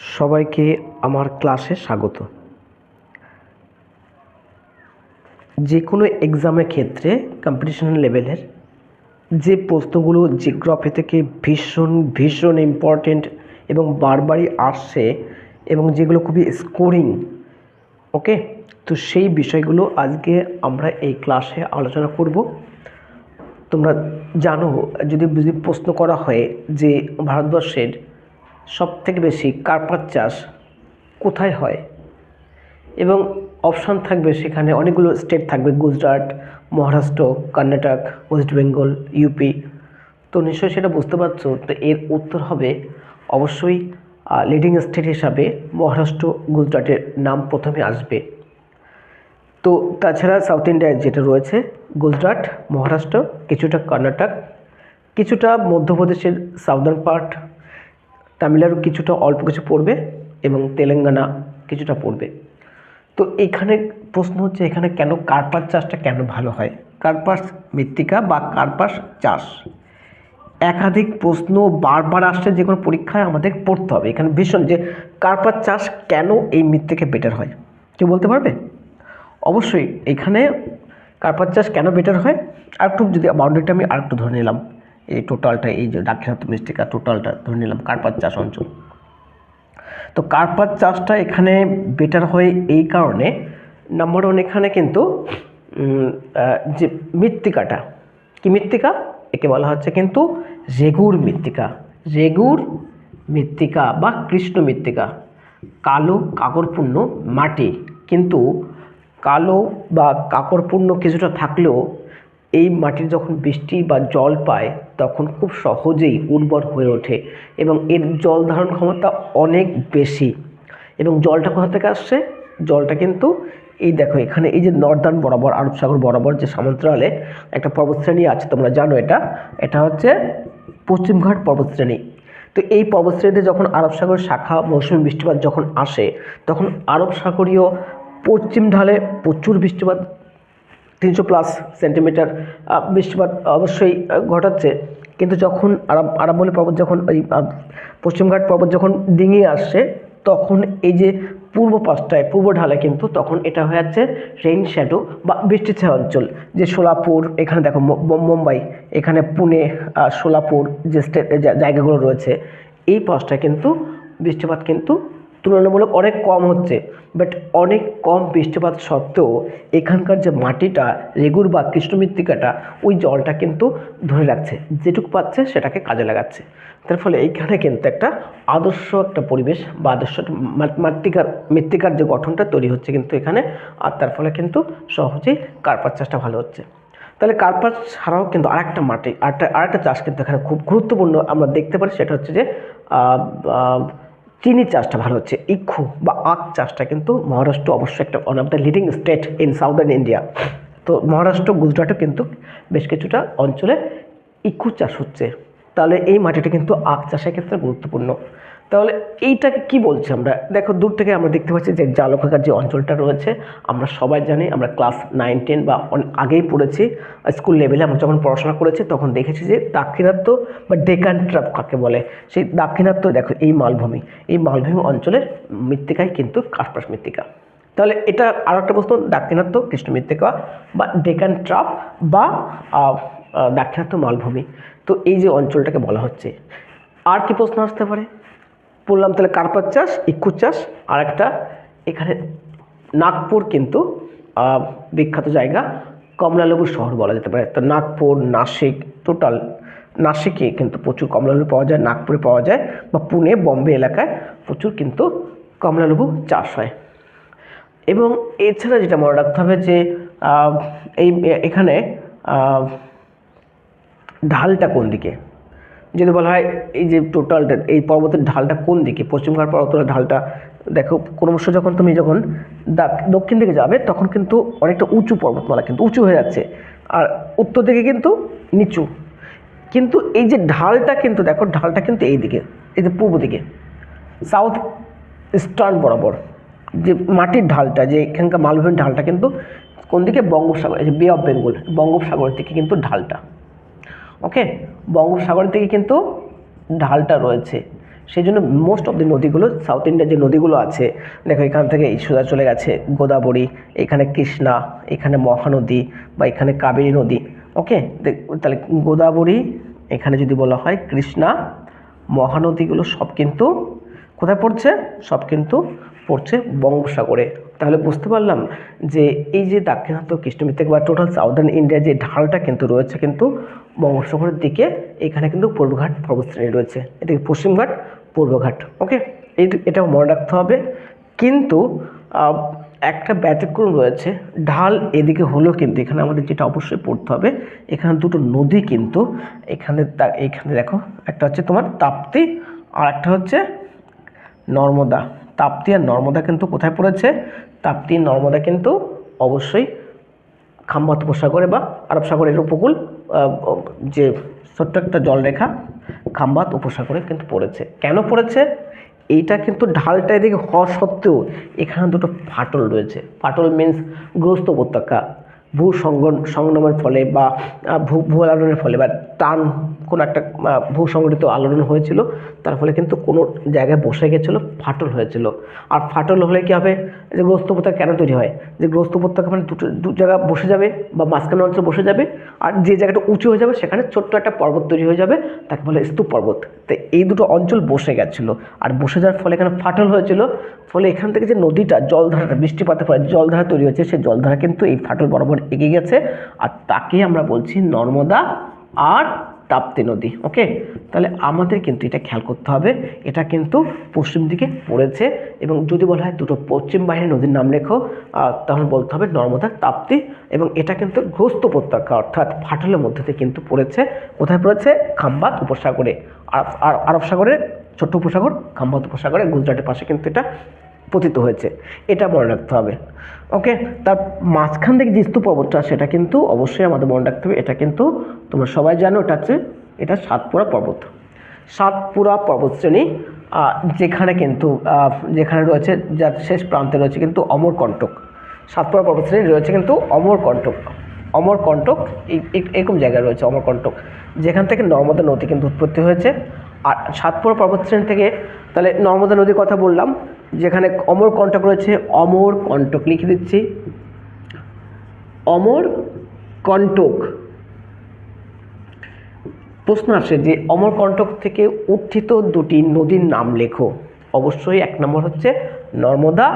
সবাইকে আমার ক্লাসে স্বাগত। যে কোনো এক্সামের ক্ষেত্রে কম্পিটিশন লেভেলের যে প্রশ্নগুলো জিওগ্রাফি থেকে ভীষণ ভীষণ ইম্পর্টেন্ট এবং বারবারই আসছে এবং যেগুলো খুবই স্কোরিং ওকে তো সেই বিষয়গুলো আজকে আমরা এই ক্লাসে আলোচনা করব। তোমরা জানো, যদি প্রশ্ন করা হয় যে ভারতবর্ষের সব থেকে বেশি কার্পাস চাষ কোথায় হয়? এবং অপশান থাকবে সেখানে অনেকগুলো স্টেট থাকবে, গুজরাট, মহারাষ্ট্র, কর্ণাটক, ওয়েস্ট বেঙ্গল ইউপি তো নিশ্চয়ই সেটা বুঝতে পারছ? তো এর উত্তর হবে অবশ্যই লিডিং স্টেট হিসাবে মহারাষ্ট্র, গুজরাটের নাম প্রথমে আসবে। তো তাছাড়া সাউথ ইন্ডিয়ায় যেটা রয়েছে, গুজরাট, মহারাষ্ট্র, কিছুটা কর্ণাটক, কিছুটা মধ্যপ্রদেশের সাউদার্ন পার্ট তামিলনাড়ু কিছুটা অল্প কিছু পড়বে এবং তেলেঙ্গানা কিছুটা পড়বে। তো এখানে প্রশ্ন হচ্ছে, এখানে কেন কার্পাস চাষটা কেন ভালো হয়? কার্পাস মৃত্তিকা বা কার্পাস চাষ? একাধিক প্রশ্ন বারবার আসছে, যে কোনো পরীক্ষায় আমাদের পড়তে হবে। এখানে ভীষণ যে কার্পাস চাষ কেন এই মৃত্তিকা বেটার হয়? কেউ বলতে পারবে? অবশ্যই, এখানে কার্পাস চাষ কেন বেটার হয়? আর একটু যদি বাউন্ডারিটা আমি আর একটু ধরে নিলাম। এই টোটালটা, এই যে দাক্ষিণাত্য মৃত্তিকা টোটালটা ধরে নিলাম কার্পাস চাষ অঞ্চল। তো কার্পাস চাষটা এখানে বেটার হয় এই কারণে নাম্বার ওয়ান এখানে কিন্তু যে মৃত্তিকাটা, কি মৃত্তিকা? একে বলা হচ্ছে কিন্তু রেগুর মৃত্তিকা। রেগুর মৃত্তিকা বা কৃষ্ণ মৃত্তিকা, কালো কাকরপূর্ণ মাটি। কিন্তু কালো বা কাকরপূর্ণ কিছুটা থাকলেও এই মাটির যখন বৃষ্টি বা জল পায়, তখন খুব সহজেই উর্বর হয়ে ওঠে এবং এর জল ধারণ ক্ষমতা অনেক বেশি। এবং জলটা কোথা থেকে আসছে? জলটা কিন্তু এই দেখো, এখানে এই যে নর্দার্ন বরাবর, আরব সাগর বরাবর যে সমান্তরালে একটা পর্বতশ্রেণী আছে, তোমরা জানো এটা। এটা হচ্ছে পশ্চিমঘাট পর্বতশ্রেণী। তো এই পর্বতশ্রেণীতে যখন আরব সাগর শাখা, মৌসুমী বৃষ্টিপাত যখন আসে, তখন আরব সাগরীয় পশ্চিম ঢালে প্রচুর বৃষ্টিপাত তিনশো প্লাস সেন্টিমিটার বৃষ্টিপাত অবশ্যই ঘটাচ্ছে। কিন্তু যখন আরব আরাবলি পর্বত যখন ওই পশ্চিমঘাট পর্বত যখন ডিঙিয়ে আসছে, তখন এই যে পূর্ব পাশটায়, পূর্ব ঢালে কিন্তু তখন এটা হয়ে যাচ্ছে রেইন শ্যাডো বা বৃষ্টি ছায়া অঞ্চল। যে সোলাপুর, এখানে দেখো মুম্বাই, এখানে পুনে সোলাপুর যে স্টেট জায়গাগুলো রয়েছে, এই পাশটায় কিন্তু বৃষ্টিপাত কিন্তু তুলনামূলক অনেক কম হচ্ছে বাট অনেক কম বৃষ্টিপাত সত্ত্বেও এখানকার যে মাটিটা, রেগুর বা কৃষ্ণমৃত্তিকাটা, ওই জলটা কিন্তু ধরে রাখছে, যেটুকু পাচ্ছে সেটাকে কাজে লাগাচ্ছে। তার ফলে এইখানে কিন্তু একটা আদর্শ একটা পরিবেশ বা আদর্শ একটা মা- মৃত্তিকার যে গঠনটা তৈরি হচ্ছে কিন্তু এখানে, আর তার ফলে কিন্তু সহজেই কার্পাস চাষটা ভালো হচ্ছে। তাহলে কার্পাস ছাড়াও কিন্তু আরেকটা মাটি, আরেকটা আরেকটা চাষ কিন্তু এখানে খুব গুরুত্বপূর্ণ আমরা দেখতে পারি, সেটা হচ্ছে যে চিনি চাষটা ভালো হচ্ছে। ইক্ষু বা আখ চাষটা কিন্তু মহারাষ্ট্র অবশ্যই একটা one of the leading state in southern India তো মহারাষ্ট্র, গুজরাটও কিন্তু বেশ কিছুটা অঞ্চলে ইক্ষু চাষ হচ্ছে। তাহলে এই মাটিটা কিন্তু আখ চাষের ক্ষেত্রে গুরুত্বপূর্ণ। তাহলে এইটাকে কি বলছি আমরা? দেখো, দূর থেকে আমরা দেখতে পাচ্ছি যে জালকাকার যে অঞ্চলটা রয়েছে, আমরা সবাই জানি, আমরা ক্লাস নাইন, টেন বা আগেই পড়েছি স্কুল লেভেলে আমরা যখন পড়াশোনা করেছি, তখন দেখেছি যে দাক্ষিণাত্য বা ডেকান ট্রাপ কাকে বলে, সেই দাক্ষিণাত্য, দেখো, এই মালভূমি এই মালভূমি অঞ্চলের মৃত্তিকাই কিন্তু কার্পাস মৃত্তিকা। তাহলে এটা আর একটা প্রশ্ন, দাক্ষিণাত্য, কৃষ্ণ মৃত্তিকা বা ডেকান ট্রাপ বা দাক্ষিণাত্য মালভূমি। তো এই যে অঞ্চলটাকে বলা হচ্ছে, আর কি প্রশ্ন আসতে পারে? বললাম তাহলে কার্পাস চাষ ইক্ষু চাষ আর একটা এখানে নাগপুর কিন্তু বিখ্যাত জায়গা, কমলালেবু শহর বলা যেতে পারে। তো নাগপুর, নাসিক, টোটাল নাসিকে কিন্তু প্রচুর কমলালেবু পাওয়া যায়, নাগপুরে পাওয়া যায়, বা পুনে, বম্বে এলাকায় প্রচুর কিন্তু কমলালেবু চাষ হয়। এবং এছাড়া যেটা মনে রাখতে হবে যে এই, এখানে ঢালটা কোন দিকে? যদি বলা হয় এই যে টোটালটা, এই পর্বতের ঢালটা কোন দিকে? পশ্চিমঘাট পর্বতের ঢালটা, দেখো ক্রমশ যখন তুমি যখন দক্ষিণ দিকে যাবে, তখন কিন্তু অনেকটা উঁচু পর্বতমালা কিন্তু উঁচু হয়ে যাচ্ছে। আর উত্তর দিকে কিন্তু নিচু। কিন্তু এই যে ঢালটা কিন্তু দেখো, ঢালটা কিন্তু এই দিকে, এই যে পূর্ব দিকে। সাউথ ইস্টার্ন বরাবর। যে মাটির ঢালটা, যে এখানকার মালভূমির ঢালটা কিন্তু কোন দিকে? বঙ্গোপসাগর, এই যে বে অফ বেঙ্গল বঙ্গোপসাগরের দিকে কিন্তু ঢালটা। ওকে বঙ্গোপসাগর থেকে কিন্তু ঢালটা রয়েছে। সেই জন্য মোস্ট অফ দি নদীগুলো সাউথ ইন্ডিয়ার যে নদীগুলো আছে, দেখো এখান থেকে সোজা চলে গেছে গোদাবরী, এখানে কৃষ্ণা, এখানে মহানদী বা এখানে কাবেরী নদী। ওকে তাহলে গোদাবরী, এখানে যদি বলা হয় কৃষ্ণা, মহানদীগুলো সব কিন্তু কোথায় পড়ছে? সব কিন্তু পড়ছে বঙ্গোপসাগরে। তাহলে বুঝতে পারলাম যে এই যে দাক্ষিণাত্য কৃষ্ণমিত্তিক বা টোটাল সাউদার্ন ইন্ডিয়া যে ঢালটা কিন্তু রয়েছে কিন্তু বঙ্গোপসাগরের দিকে, এখানে কিন্তু পূর্বঘাট পর্বতশ্রেণী রয়েছে। এদিকে পশ্চিমঘাট, পূর্বঘাট ওকে এই এটাও মনে রাখতে হবে। কিন্তু একটা ব্যতিক্রম রয়েছে। ঢাল এদিকে হলেও কিন্তু এখানে আমাদের যেটা অবশ্যই পড়তে হবে, এখানে দুটো নদী কিন্তু, এখানে এখানে দেখো, একটা হচ্ছে তোমার তাপ্তি আর একটা হচ্ছে নর্মদা। তাপ্তি আর নর্মদা কিন্তু কোথায় পড়েছে? তাপ্তি নর্মদা কিন্তু অবশ্যই খাম্বাত উপসাগরে বা আরব সাগরের উপকূল যে ছোট্ট একটা জলরেখা খাম্বাত উপসাগরে কিন্তু পড়েছে। কেন পড়েছে? এইটা কিন্তু ঢালটা এদিকে হওয়া সত্ত্বেও এখানে দুটো ফাটল রয়েছে। ফাটল মিন্স গ্রস্ত উপত্যকা ভূ সংগন সংগমের ফলে বা ভূ ভূ আলোড়নের ফলে বা টান কোনো একটা ভূ সংগঠিত আলোড়ন হয়েছিল, তার ফলে কিন্তু কোনো জায়গায় বসে গেছিল, ফাটল হয়েছিল। আর ফাটল হলে কী হবে? যে গ্রস্ত উপত্যকা কেন তৈরি হয়? যে গ্রস্ত মানে দুটো, দু জায়গা বসে যাবে বা মাঝখানে অঞ্চল বসে যাবে, আর যে জায়গাটা উঁচু হয়ে যাবে সেখানে ছোট্ট একটা পর্বত তৈরি হয়ে যাবে, তাকে বলে স্তূপ পর্বত। তো এই দুটো অঞ্চল বসে গেছিল, আর বসে যাওয়ার ফলে এখানে ফাটল হয়েছিল, ফলে এখান থেকে যে নদীটা, জলধারাটা, বৃষ্টিপাতের ফলে জলধারা তৈরি হয়েছে, সেই জলধারা কিন্তু এই ফাটল বরাবর এগিয়ে গেছে, আর তাকে আমরা বলছি নর্মদা আর তাপ্তি নদী ওকে তাহলে আমাদের কিন্তু এটা খেয়াল করতে হবে। এটা কিন্তু পশ্চিম দিকে পড়েছে এবং যদি বলা হয় দুটো পশ্চিম বাহিনী নদীর নাম লেখো তখন বলতে হবে নর্মদা তাপ্তি এবং এটা কিন্তু গ্রস্ত উপত্যকা, অর্থাৎ ফাটলের মধ্যে দিয়ে কিন্তু পড়েছে। কোথায় পড়েছে? খাম্বাত উপসাগরে। আর আর আরব সাগরে ছোট্ট উপসাগর, খাম্বাত উপসাগরে গুজরাটের পাশে কিন্তু এটা পতিত হয়েছে, এটা মনে রাখতে হবে। ওকে তার মাঝখান থেকে যে স্তূপ পর্বতটা সেটা কিন্তু অবশ্যই আমাদের মনে রাখতে হবে। এটা কিন্তু তোমরা সবাই জানো, এটা হচ্ছে, এটা সাতপুরা পর্বত। সাতপুরা পর্বতশ্রেণী যেখানে কিন্তু যেখানে রয়েছে, যার শেষ প্রান্তে রয়েছে কিন্তু অমরকণ্টক। সাতপুরা পর্বতশ্রেণী রয়েছে কিন্তু অমরকণ্টক। অমরকণ্টক এরকম জায়গায় রয়েছে অমরকণ্টক। যেখান থেকে নর্মদা নদী কিন্তু উৎপত্তি হয়েছে। আর সাতপুরা পর্বতশ্রেণী থেকে, তাহলে নর্মদা নদীর কথা বললাম। যেখানে অমরকণ্টক রয়েছে অমরকণ্টক লিখে দিচ্ছি। অমরকণ্টক প্রশ্ন আসে যে অমরকণ্টক থেকে উত্থিত দুটি নদীর নাম লেখো। অবশ্যই এক নম্বর হচ্ছে নর্মদা,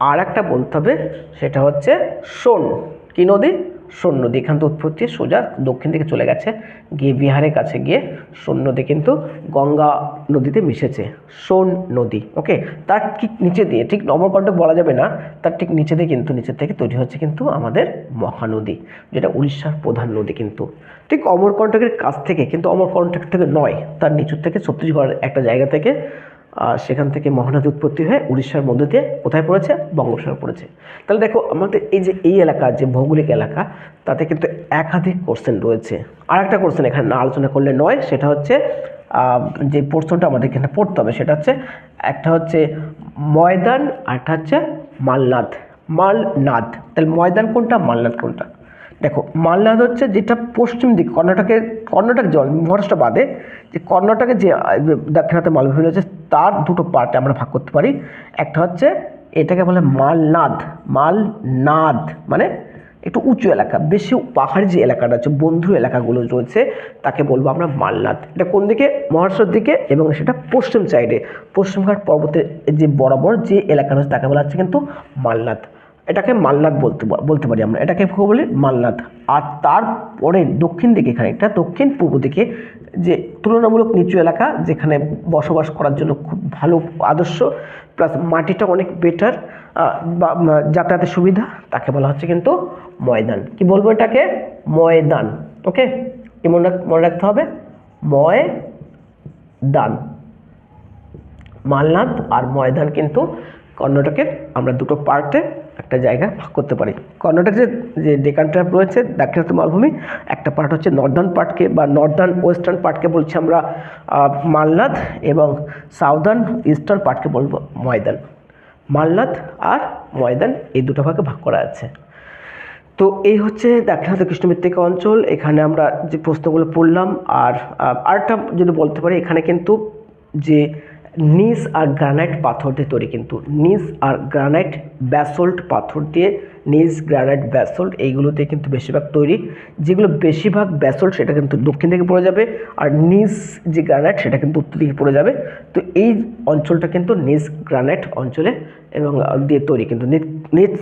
আর একটা বলতে হবে, সেটা হচ্ছে সোন। কি নদী? সোন নদী এখান থেকে উৎপত্তি সোজা দক্ষিণ দিকে চলে গেছে। গিয়ে বিহারের কাছে গিয়ে সোন নদী কিন্তু গঙ্গা নদীতে মিশেছে, সোন নদী ওকে তার ঠিক নিচে দিয়ে, ঠিক অমরকণ্টক বলা যাবে না, তার ঠিক নিচে দিয়ে কিন্তু, নিচের থেকে তৈরি হচ্ছে কিন্তু আমাদের মহানদী যেটা উড়িষ্যার প্রধান নদী কিন্তু। ঠিক অমরকণ্টকের কাছ থেকে, কিন্তু অমরকণ্টক থেকে নয়, তার নিচুর থেকে ছত্তিশগড়ের একটা জায়গা থেকে সেখান থেকে মহানদী উৎপত্তি হয়ে উড়িষ্যার মধ্যে দিয়ে কোথায় পড়েছে? বঙ্গোপসাগর পড়েছে। তাহলে দেখো, আমাদের এই যে, এই এলাকা, যে ভৌগোলিক এলাকা, তাতে কিন্তু একাধিক কোশ্চেন রয়েছে। আর একটা কোশ্চেন এখানে না আলোচনা করলে নয়, সেটা হচ্ছে যে পোর্শনটা আমাদের এখানে পড়তে হবে, সেটা হচ্ছে, একটা হচ্ছে ময়দান আর একটা হচ্ছে মালনাদ। মালনাদ। তাহলে ময়দান কোনটা? মালনাদ কোনটা? দেখো মালনাদ হচ্ছে যেটা পশ্চিম দিক কর্ণাটকের কর্ণাটক জল মহারাষ্ট্র বাদে যে কর্ণাটকে যে আহ, দাক্ষিণাত্য মালভূমি রয়েছে তার দুটো পার্টে আমরা ভাগ করতে পারি। একটা হচ্ছে এটাকে বলে মালনাদ মালনাদ মানে একটু উঁচু এলাকা বেশি পাহাড়ি যে এলাকাটা আছে বন্ধু এলাকাগুলো রয়েছে তাকে বলব আমরা মালনাদ। এটা কোন দিকে? মহারাষ্ট্রের দিকে এবং সেটা পশ্চিম সাইডে পশ্চিমঘাট পর্বতের যে বরাবর যে এলাকা রয়েছে তাকে বলা হচ্ছে কিন্তু মালনাদ। এটাকে মাল্লাদ বলতে বলতে পারি আমরা। এটাকে বলি মালনাদ। আর তারপরে দক্ষিণ দিকে খানিকটা, দক্ষিণ পূর্ব দিকে যে তুলনামূলক নিচু এলাকা, যেখানে বসবাস করার জন্য খুব ভালো আদর্শ প্লাস মাটিটা অনেক বেটার বা যাতায়াতের সুবিধা, তাকে বলা হচ্ছে কিন্তু ময়দান। কি বলব এটাকে? ময়দান। ওকে? কি মনে মনে রাখতে হবে? ময়দান। মালনাদ আর ময়দান কিন্তু কর্ণাটকের আমরা দুটো পার্টে একটা জায়গা ভাগ করতে পারি। কর্ণাটকের যে ডেকান ট্র্যাপ রয়েছে দাক্ষিণাত্য মালভূমি একটা পার্ট হচ্ছে নর্দার্ন পার্টকে বা নর্দার্ন ওয়েস্টার্ন পার্টকে বলছি আমরা আহ, মালনাদ এবং সাউদার্ন ইস্টার্ন পার্টকে বলব ময়দান। মালনাদ আর ময়দান এই দুটো ভাগে ভাগ করা আছে। তো এই হচ্ছে দাক্ষিণাত্য কৃষ্ণমৃত্তিকা অঞ্চল। এখানে আমরা যে প্রশ্নগুলো পড়লাম আর আহ, আরেকটা যদি বলতে পারি এখানে কিন্তু যে নিস আর গ্রানাইট পাথর দিয়ে তৈরি কিন্তু। নিস আর গ্রানাইট ব্যাসল্ট পাথর দিয়ে, নিস, গ্রানাইট, ব্যাসল্ট এইগুলোতে কিন্তু বেশিরভাগ তৈরি। যেগুলো বেশিরভাগ ব্যাসল্ট, সেটা কিন্তু দক্ষিণ দিকে পড়ে যাবে আর নিস যে গ্রানাইট, সেটা কিন্তু উত্তর দিকে পড়ে যাবে। তো এই অঞ্চলটা কিন্তু নিস গ্রানাইট অঞ্চলে এবং দিয়ে তৈরি কিন্তু। নিস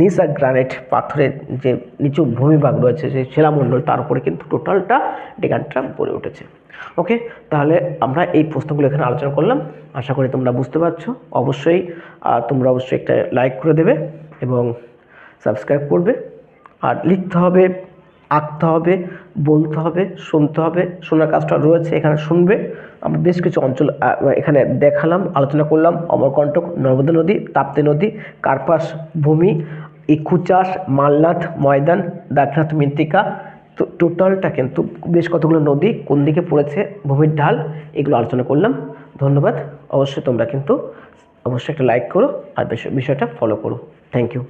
নিস গ্রানাইট পাথরের যে নিচু ভূমিভাগ রয়েছে, সেই শিলামণ্ডল, তার উপরে কিন্তু টোটালটা ডেকানটা গড়ে উঠেছে। ওকে তাহলে আমরা এই প্রশ্নগুলো এখানে আলোচনা করলাম। আশা করি তোমরা বুঝতে পারছ। অবশ্যই তোমরা অবশ্যই একটা লাইক করে দেবে এবং সাবস্ক্রাইব করবে। আর লিখতে হবে আঁকতে হবে, বলতে হবে, শুনতে হবে। শোনার কাজটা রয়েছে, এখানে শুনবে। আমরা বেশ কিছু অঞ্চল এখানে দেখালাম, আলোচনা করলাম। অমরকণ্টক, নর্মদা নদী, তাপ্তি নদী, কার্পাস ভূমি, ইক্ষু চাষ, মালনাথ ময়দান দাক্ষিণাথ মৃত্তিকা। তো টোটালটা কিন্তু বেশ কতগুলো নদী, কোন দিকে পড়েছে, ভূমির ঢাল, এগুলো আলোচনা করলাম। ধন্যবাদ। অবশ্যই তোমরা কিন্তু অবশ্যই একটা লাইক করো আর বিষয়- বিষয়টা ফলো করো। Thank you